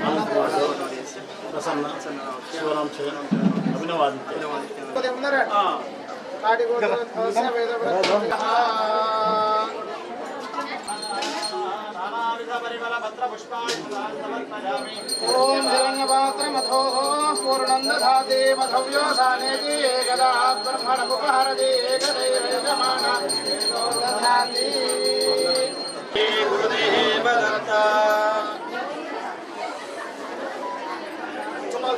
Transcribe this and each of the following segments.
అనంతకుమార్ ప్రసన్న శివరాం చరణ్ అభినవాదిత్య ఓం హిరణ్యపాత్రమథో పూర్ణం మధవ్యోసానేతి ఏకదా దధాతి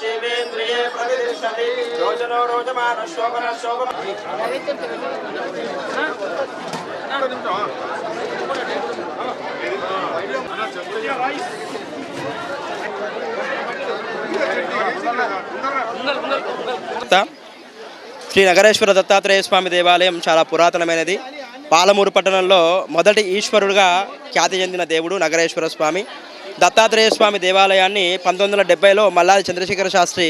ఆయుష్యేంద్రియే ప్రతిష్టతి. రోజనో రోజమాన శోభన శోభన. శ్రీ నగరేశ్వర దత్తాత్రేయ స్వామి దేవాలయం చాలా పురాతనమైనది. పాలమూరు పట్టణంలో మొదటి ఈశ్వరుడుగా ఖ్యాతి చెందిన దేవుడు నగరేశ్వర స్వామి. దత్తాత్రేయ స్వామి దేవాలయాన్ని పంతొమ్మిది వందల డెబ్బైలో మల్లాది చంద్రశేఖర శాస్త్రి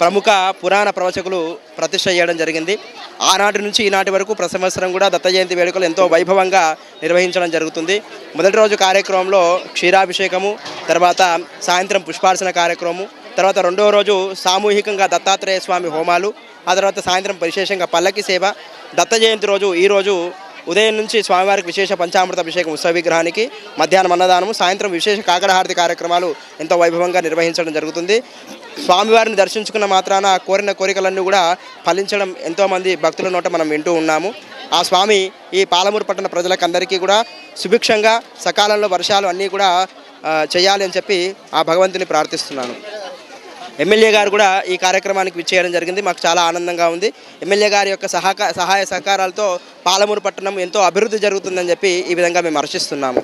ప్రముఖ పురాణ ప్రవచకులు ప్రతిష్ట చేయడం జరిగింది. ఆనాటి నుంచి ఈనాటి వరకు ప్రసంవత్సరం కూడా దత్త జయంతి వేడుకలు ఎంతో వైభవంగా నిర్వహించడం జరుగుతుంది. మొదటి రోజు కార్యక్రమంలో క్షీరాభిషేకము తర్వాత సాయంత్రం పుష్పార్చన కార్యక్రమము తర్వాత రెండవ రోజు సామూహికంగా దత్తాత్రేయ స్వామి హోమాలు ఆ తర్వాత సాయంత్రం విశేషంగా పల్లకి సేవ దత్త జయంతి రోజు ఈరోజు ఉదయం నుంచి స్వామివారికి విశేష పంచామృత అభిషేకం ఉత్సవ విగ్రహానికి మధ్యాహ్నం అన్నదానము సాయంత్రం విశేష కాకడహారతి కార్యక్రమాలు ఎంతో వైభవంగా నిర్వహించడం జరుగుతుంది. స్వామివారిని దర్శించుకున్న మాత్రాన కోరిన కోరికలన్నీ కూడా ఫలించడం ఎంతోమంది భక్తుల నోట మనం వింటూ ఉన్నాము. ఆ స్వామి ఈ పాలమూరు పట్టణ ప్రజలకందరికీ కూడా సుభిక్షంగా సకాలంలో వర్షాలు అన్నీ కూడా చేయాలి అని చెప్పి ఆ భగవంతుని ప్రార్థిస్తున్నాను. ఎమ్మెల్యే గారు కూడా ఈ కార్యక్రమానికి విచ్చేయడం జరిగింది. మాకు చాలా ఆనందంగా ఉంది. ఎమ్మెల్యే గారి యొక్క సహక సహాయ సహకారాలతో పాలమూరు పట్టణం ఎంతో అభివృద్ధి జరుగుతుందని చెప్పి ఈ విధంగా మేము హర్షిస్తున్నాము.